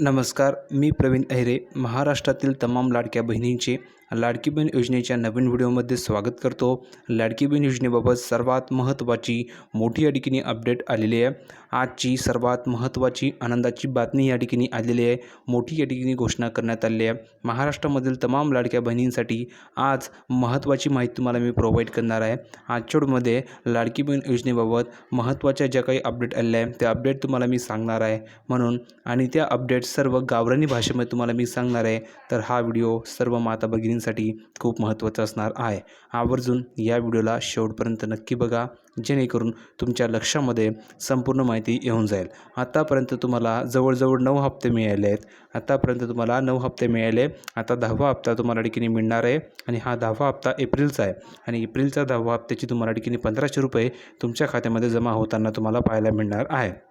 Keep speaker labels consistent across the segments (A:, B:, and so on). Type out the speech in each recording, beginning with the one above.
A: नमस्कार मी प्रवीण अहिरे महाराष्ट्रातील तमाम लाडक्या बहिणींचे लाडकी बहीण योजनेच्या नवीन व्हिडिओमध्ये स्वागत करतो. लाडकी बहीण योजनेबाबत सर्वात महत्त्वाची मोठी या ठिकाणी अपडेट आलेली आहे. आजची सर्वात महत्त्वाची आनंदाची बातमी या ठिकाणी आलेली आहे. मोठी या ठिकाणी घोषणा करण्यात आलेली आहे. महाराष्ट्रामधील तमाम लाडक्या बहिणींसाठी आज महत्त्वाची माहिती तुम्हाला मी प्रोव्हाइड करणार आहे. आजच्या व्हिडिओमध्ये लाडकी बहीण योजनेबाबत महत्त्वाच्या ज्या काही अपडेट आलेल्या आहे त्या अपडेट तुम्हाला मी सांगणार आहे. म्हणून आणि त्या अपडेट सर्व गावरानी भाषेमध्ये तुम्हाला मी सांगणार आहे. तर हा व्हिडिओ सर्व माता भगिनी मुलींसाठी खूप महत्त्वाचं असणार आहे. आवर्जून या व्हिडिओला शेवटपर्यंत नक्की बघा जेणेकरून तुमच्या लक्षामध्ये संपूर्ण माहिती येऊन जाईल. आत्तापर्यंत तुम्हाला जवळजवळ नऊ हप्ते मिळाले आहेत. आत्तापर्यंत तुम्हाला नऊ हप्ते मिळाले. आता दहावा हप्ता तुम्हाला ठिकाणी मिळणार आहे आणि हा दहावा हप्ता एप्रिलचा आहे. आणि एप्रिलचा दहावा हप्त्याची तुम्हाला ठिकाणी पंधराशे रुपये तुमच्या खात्यामध्ये जमा होताना तुम्हाला पाहायला मिळणार आहे.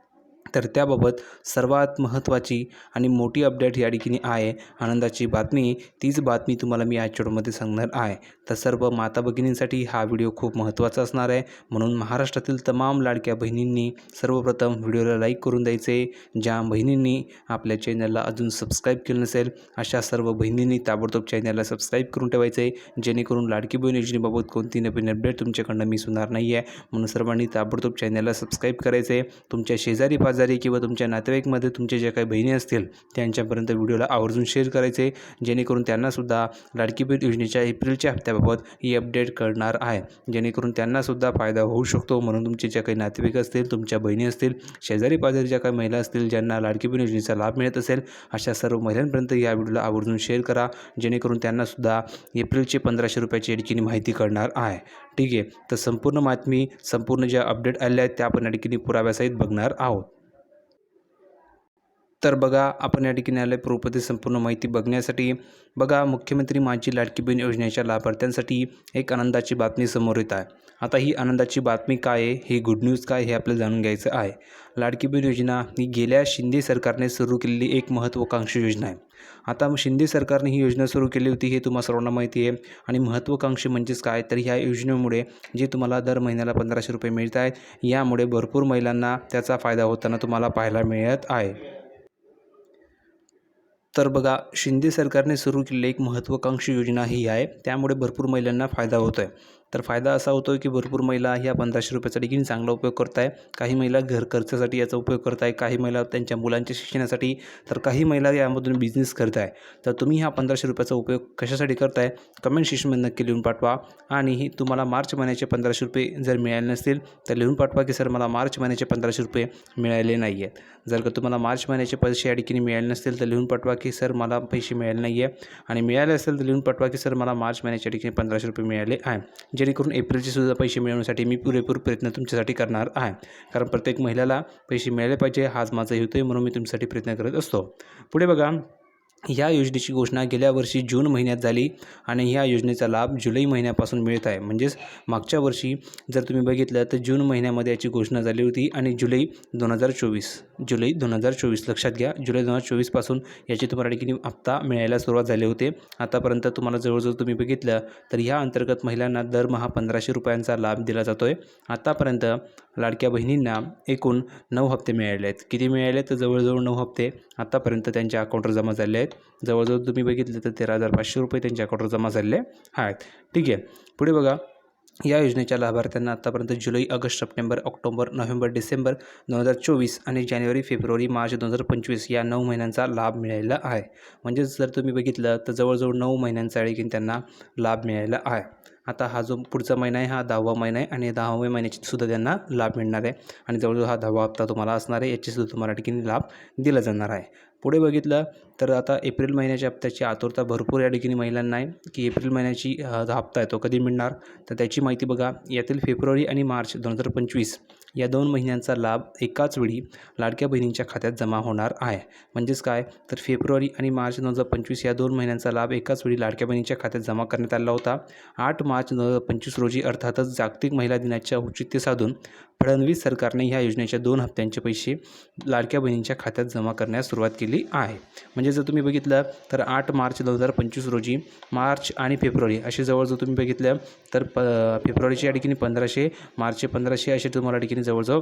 A: तर त्याबाबत सर्वात महत्त्वाची आणि मोठी अपडेट या ठिकाणी आहे. आनंदाची बातमी तीच बातमी तुम्हाला मी आजच्या व्हिडिओमध्ये सांगणार आहे. तर सर्व माता भगिनींसाठी हा व्हिडिओ खूप महत्त्वाचा असणार आहे. म्हणून महाराष्ट्रातील तमाम लाडक्या बहिणींनी सर्वप्रथम व्हिडिओला लाईक करून द्यायचे. ज्या बहिणींनी आपल्या चॅनलला अजून सबस्क्राईब केलं नसेल अशा सर्व बहिणींनी ताबडतोब चॅनलला सबस्क्राईब करून ठेवायचे. जेणेकरून लाडकी बहीण योजनेबाबत कोणती नवीन अपडेट तुमच्याकडनं मी सुनार नाही आहे म्हणून सर्वांनी ताबडतोब चॅनलला सबस्क्राईब करायचे. तुमच्या शेजारी पाजारी किंवा तुमच्या नातेवाईकमध्ये तुमच्या ज्या काही बहिणी असतील त्यांच्यापर्यंत व्हिडिओला आवर्जून शेअर करायचे जेणेकरून त्यांनासुद्धा लाडकी बहीण योजनेच्या एप्रिलच्या हप्त्याबाबत ही अपडेट कळणार आहे. जेणेकरून त्यांनासुद्धा फायदा होऊ शकतो. म्हणून तुमचे ज्या काही नातेवाईक असतील तुमच्या बहिणी असतील शेजारी पाजारी ज्या काही महिला असतील ज्यांना लाडकी बहीण योजनेचा लाभ मिळत असेल अशा सर्व महिलांपर्यंत या व्हिडिओला आवर्जून शेअर करा. जेणेकरून त्यांनासुद्धा एप्रिलचे पंधराशे रुपयाची ठिकाणी माहिती कळणार आहे. ठीक आहे. तर संपूर्ण बातमी संपूर्ण ज्या अपडेट आल्या आहेत त्या आपण अडकीने पुराव्यासहित बघणार आहोत. तर बघा आपण या ठिकाणी आले प्रोपती संपूर्ण माहिती बघण्यासाठी. बघा मुख्यमंत्री माझी लाडकी बहीण योजनेच्या लाभार्थ्यांसाठी एक आनंदाची बातमी समोर येत आहे. आता ही आनंदाची बातमी काय आहे? ही गुड न्यूज काय हे आपल्याला जाणून घ्यायचं आहे. लाडकी बहीण योजना ही गेल्या शिंदे सरकारने सुरू केलेली एक महत्त्वाकांक्षी योजना आहे. आता मग शिंदे सरकारने ही योजना सुरू केली होती हे तुम्हाला सर्वांना माहिती आहे. आणि महत्त्वाकांक्षी म्हणजेच काय? तर ह्या योजनेमुळे जे तुम्हाला दर महिन्याला पंधराशे रुपये मिळत आहेत यामुळे भरपूर महिलांना त्याचा फायदा होताना तुम्हाला पाहायला मिळत आहे. तर बघा शिंदे सरकारने सुरू केलेली एक महत्त्वाकांक्षी योजना ही आहे. त्यामुळे भरपूर महिलांना फायदा होतो आहे तर फायदा असा होतो की भरपूर महिला ह्या पंधराशे रुपयाचा देखील चांगला उपयोग करत आहे काही महिला घर खर्चासाठी याचा उपयोग करत आहे काही महिला त्यांच्या मुलांच्या शिक्षणासाठी तर काही महिला यामधून बिझनेस करत आहे तर तुम्ही ह्या पंधराशे रुपयाचा उपयोग कशासाठी करताय? कमेंट सेक्शनमध्ये नक्की लिहून पाठवा. आणि ही तुम्हाला मार्च महिन्याचे पंधराशे रुपये जर मिळाले नसतील तर लिहून पाठवा की सर मला मार्च महिन्याचे पंधराशे रुपये मिळाले नाही आहेत जर का तुम्हाला मार्च महिन्याचे पैसे अडकीने मिळाले नसतील तर लिहून पाठवा की सर मला पैसे मिळाले नाही आहे आणि मिळाले असेल तर लिहून पाठवा की सर मला मार्च महिन्याच्या ठिकाणी पंधराशे रुपये मिळाले आहे. जेणेकरून एप्रिलचे सुद्धा पैसे मिळवण्यासाठी मी पुरेपूर प्रयत्न तुमच्यासाठी करणार आहे. कारण प्रत्येक महिलाला पैसे मिळाले पाहिजे हाच माझा हेतू आहे म्हणून मी तुमच्यासाठी प्रयत्न करत असतो. पुढे बघा. ह्या योजनेची घोषणा गेल्या वर्षी जून महिन्यात झाली आणि ह्या योजनेचा लाभ जुलै महिन्यापासून मिळत आहे. म्हणजेच मागच्या वर्षी जर तुम्ही बघितलं तर जून महिन्यामध्ये याची घोषणा झाली होती आणि जुलै दोन हजार चोवीस जुलै दोन हजार चोवीस. लक्षात घ्या जुलै दोन हजार चोवीसपासून याची तुम्हाला ठिकाणी हप्ता मिळायला सुरुवात झाली होते. आतापर्यंत तुम्हाला जवळजवळ तुम्ही बघितलं तर ह्या अंतर्गत महिलांना दरमहा पंधराशे रुपयांचा लाभ दिला जातो आहे आतापर्यंत लाडक्या बहिणींना एकूण नऊ हप्ते मिळाले आहेत किती मिळाले तर जवळजवळ नऊ हप्ते आत्तापर्यंत त्यांच्या अकाउंटवर जमा झाले आहेत. जवळजवळ तुम्ही बघितलं तर तेरा हजार पाचशे रुपये त्यांच्या अकाउंटवर जमा झालेले आहेत. ठीक आहे. पुढे बघा. या योजनेच्या लाभार्थ्यांना आत्तापर्यंत जुलै August September October November December दोन हजार चोवीस आणि जानेवारी फेब्रुवारी मार्च दोन हजार पंचवीस या नऊ महिन्यांचा लाभ मिळालेला आहे. म्हणजेच जर तुम्ही बघितलं तर जवळजवळ नऊ महिन्यांचा आणखीन त्यांना लाभ मिळालेला आहे. आता हा जो पुढचा महिना आहे हा दहावा महिना आहे आणि दहाव्या महिन्याची सुद्धा त्यांना लाभ मिळणार आहे. आणि जवळजवळ हा दहावा हप्ता तुम्हाला असणार आहे याचीसुद्धा तुम्हाला ठिकाणी लाभ दिला जाणार आहे. पुढे बघितलं तर आता एप्रिल महिन्याच्या हप्त्याची आतुरता भरपूर या ठिकाणी महिलांना आहे की एप्रिल महिन्याची जो हप्ता आहे तो कधी मिळणार? तर त्याची माहिती बघा. यातील फेब्रुवारी आणि मार्च दोन हजार पंचवीस या दोन महिन्यांचा लाभ एकाच वेळी लाडक्या बहिणींच्या खात्यात जमा होणार आहे. म्हणजेच काय? तर फेब्रुवारी आणि मार्च दोन हजार पंचवीस या दोन महिन्यांचा लाभ एकाच वेळी लाडक्या बहिणींच्या खात्यात जमा करण्यात आला होता. आठ मार्च दोन हजार पंचवीस रोजी अर्थातच जागतिक महिला दिनाच्या औचित्य साधून फडणवीस सरकारने ह्या योजनेच्या दोन हप्त्यांचे पैसे लाडक्या बहिणींच्या खात्यात जमा करण्यास सुरुवात केली आहे. म्हणजे जर तुम्ही बघितलं तर आठ मार्च दोन हजार पंचवीस रोजी मार्च आणि फेब्रुवारी असे जवळजवळ तुम्ही बघितलं तर प फेब्रुवारीच्या या ठिकाणी पंधराशे मार्चचे पंधराशे असे तुम्हाला ठिकाणी जवळजवळ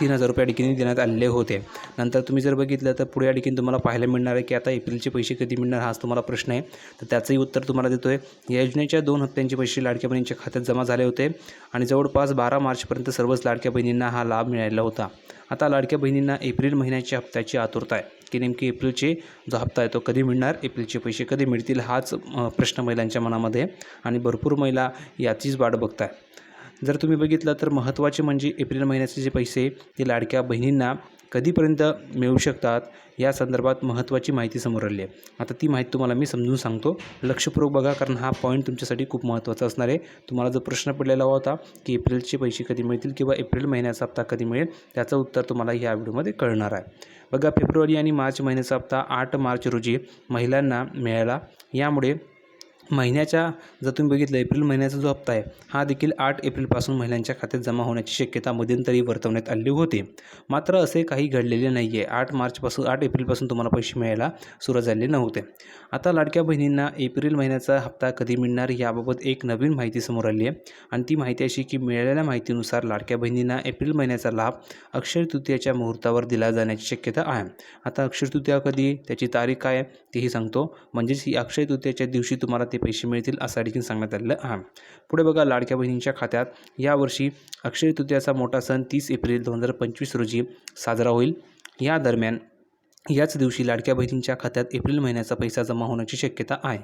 A: तीन हजार रुपये अडकीने देण्यात आलेले होते. नंतर तुम्ही जर बघितलं तर पुढे अडकीन तुम्हाला पाहायला मिळणार आहे की आता एप्रिलचे पैसे कधी मिळणार हाच तुम्हाला प्रश्न आहे. तर त्याचंही उत्तर तुम्हाला देतो आहे या योजनेच्या दोन हप्त्यांचे पैसे लाडक्या बहिणींच्या खात्यात जमा झाले होते आणि जवळपास बारा मार्चपर्यंत सर्वच लाडक्या बहिणींना हा लाभ मिळाला होता. आता लाडक्या बहिणींना एप्रिल महिन्याच्या हप्त्याची आतुरता आहे की नेमकी एप्रिलचे जो हप्ता आहे तो कधी मिळणार एप्रिलचे पैसे कधी मिळतील हाच प्रश्न महिलांच्या मनामध्ये आणि भरपूर महिला याचीच वाट बघताय. जर तुम्ही बघितलं तर महत्त्वाचे म्हणजे एप्रिल महिन्याचे जे पैसे ते लाडक्या बहिणींना कधीपर्यंत मिळू शकतात या संदर्भात महत्त्वाची माहिती समोर आली आहे. आता ती माहिती तुम्हाला मी समजून सांगतो. लक्षपूर्वक बघा कारण हा पॉईंट तुमच्यासाठी खूप महत्त्वाचा असणार आहे. तुम्हाला जो प्रश्न पडलेला होता की एप्रिलचे पैसे कधी मिळतील किंवा एप्रिल महिन्याचा हप्ता कधी मिळेल त्याचं उत्तर तुम्हाला ह्या व्हिडिओमध्ये कळणार आहे. बघा फेब्रुवारी आणि मार्च महिन्याचा हप्ता आठ मार्च रोजी महिलांना मिळाला. यामुळे महिन्याच्या जर तुम्ही बघितलं एप्रिल महिन्याचा जो हप्ता आहे हा देखील आठ एप्रिलपासून महिलांच्या खात्यात जमा होण्याची शक्यता मध्यंतरी वर्तवण्यात आली होती. मात्र असे काही घडलेले नाही आहे आठ मार्चपासून आठ एप्रिलपासून तुम्हाला पैसे मिळायला सुरू झाले नव्हते. आता लाडक्या बहिणींना एप्रिल महिन्याचा हप्ता कधी मिळणार याबाबत एक नवीन माहिती समोर आली आहे. आणि ती माहिती अशी की मिळालेल्या माहितीनुसार लाडक्या बहिणींना एप्रिल महिन्याचा लाभ अक्षय तृतीयाच्या मुहूर्तावर दिला जाण्याची शक्यता आहे. आता अक्षय तृतीया कधी त्याची तारीख काय तेही सांगतो. म्हणजेच ही अक्षय तृतीयाच्या दिवशी तुम्हाला ते पैसे मिळतील असं देखील सांगण्यात आलेलं आहे. पुढे बघा लाडक्या बहिणींच्या खात्यात यावर्षी अक्षय तृतीयाचा मोठा सण तीस एप्रिल दोन हजार पंचवीस रोजी साजरा होईल. या दरम्यान याच दिवशी लाडक्या बहिणींच्या खात्यात एप्रिल महिन्याचा पैसा जमा होण्याची शक्यता आहे.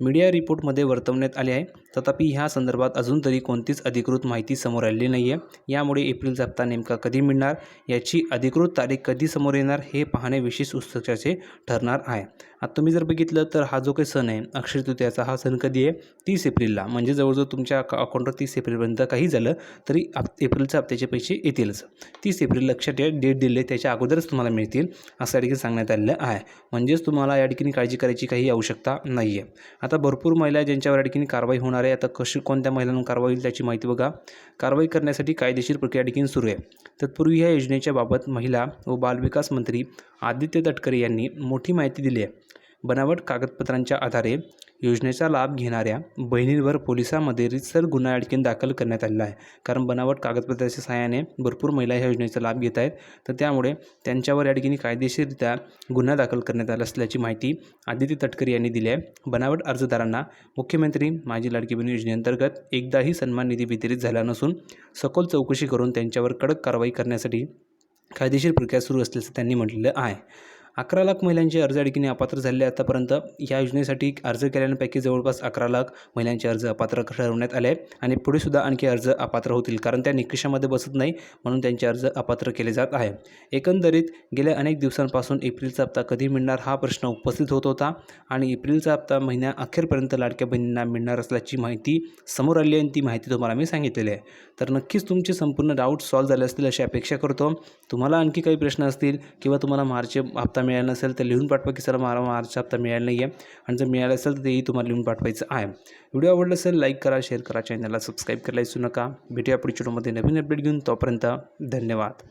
A: मीडिया रिपोर्टमध्ये वर्तवण्यात आले आहे तथापि ह्या संदर्भात अजून तरी कोणतीच अधिकृत माहिती समोर आलेली नाही आहे यामुळे एप्रिलचा हप्ता नेमका कधी मिळणार याची अधिकृत तारीख कधी समोर येणार हे पाहणे विशेष उत्सुकाचे ठरणार आहे. आता तुम्ही जर बघितलं तर हा जो काही सण आहे अक्षय तृतीयाचा हा सण कधी आहे? तीस एप्रिलला. म्हणजे जवळजवळ तुमच्या अका अकाउंटवर तीस एप्रिलपर्यंत काही झालं तरी आप एप्रिलच्या हप्त्याचे पैसे येतीलच. तीस एप्रिल लक्षात ठेवा डेट दिले त्याच्या अगोदरच तुम्हाला मिळतील असं या ठिकाणी सांगण्यात आलेलं आहे. म्हणजेच तुम्हाला या ठिकाणी काळजी करायची काही आवश्यकता नाही आहे आता भरपूर महिला ज्यांच्यावर या ठिकाणी कारवाई होणार आहे. आता कशी कोणत्या महिलांना कारवाई होईल त्याची माहिती बघा. कारवाई करण्यासाठी कायदेशीर प्रक्रिया या ठिकाणी सुरू आहे. तत्पूर्वी ह्या योजनेच्या बाबत महिला व बालविकास मंत्री आदित्य तटकरे यांनी मोठी माहिती दिली आहे. बनावट कागदपत्रांच्या आधारे योजनेचा लाभ घेणाऱ्या बहिणींवर पोलिसांमध्ये रितसर गुन्हा या दाखल करण्यात आलेला आहे. कारण बनावट कागदपत्राच्या सहाय्याने भरपूर महिला ह्या योजनेचा लाभ घेत आहेत. तर त्यामुळे त्यांच्यावर या ठिकाणी कायदेशीररित्या गुन्हा दाखल करण्यात आला असल्याची माहिती आदित्य तटकरे यांनी दिली आहे. बनावट अर्जदारांना मुख्यमंत्री माझी लाडकी बहीण योजनेअंतर्गत एकदाही सन्मान निधी वितरित झाला नसून सखोल चौकशी करून त्यांच्यावर कडक कारवाई करण्यासाठी कायदेशीर प्रक्रिया सुरू असल्याचं त्यांनी म्हटलेलं आहे. अकरा लाख महिलांचे अर्ज अडकीने अपात्र झाले आतापर्यंत या योजनेसाठी अर्ज केलेल्यांपैकी जवळपास अकरा लाख महिलांचे अर्ज अपात्र ठरवण्यात आले आहे आणि पुढे सुद्धा आणखी अर्ज अपात्र होतील कारण त्या निकषामध्ये बसत नाही म्हणून त्यांचे अर्ज अपात्र केले जात आहे. एकंदरीत गेल्या अनेक दिवसांपासून एप्रिलचा हप्ता कधी मिळणार हा प्रश्न उपस्थित होत होता आणि एप्रिलचा हप्ता महिन्या अखेरपर्यंत लाडक्या बहिणींना मिळणार असल्याची माहिती समोर आली आहे आणि ती माहिती तुम्हाला मी सांगितलेली आहे. तर नक्कीच तुमचे संपूर्ण डाऊट सॉल्व्ह झाले असतील अशी अपेक्षा करतो. तुम्हाला आणखी काही प्रश्न असतील किंवा तुम्हाला मार्च हप्ता मिळाला नसेल तर लिहून पाठवा की सर मला मार्च हप्ता मिळाला नाही आहे आणि जर मिळालं असेल तर तेही तुम्हाला लिहून पाठवायचं आहे. व्हिडिओ आवडला असेल लाईक करा शेअर करा चॅनलला सबस्क्राईब करायला विसरू नका. भेटूया पुढच्या व्हिडिओमध्ये नवीन अपडेट घेऊन. तोपर्यंत धन्यवाद.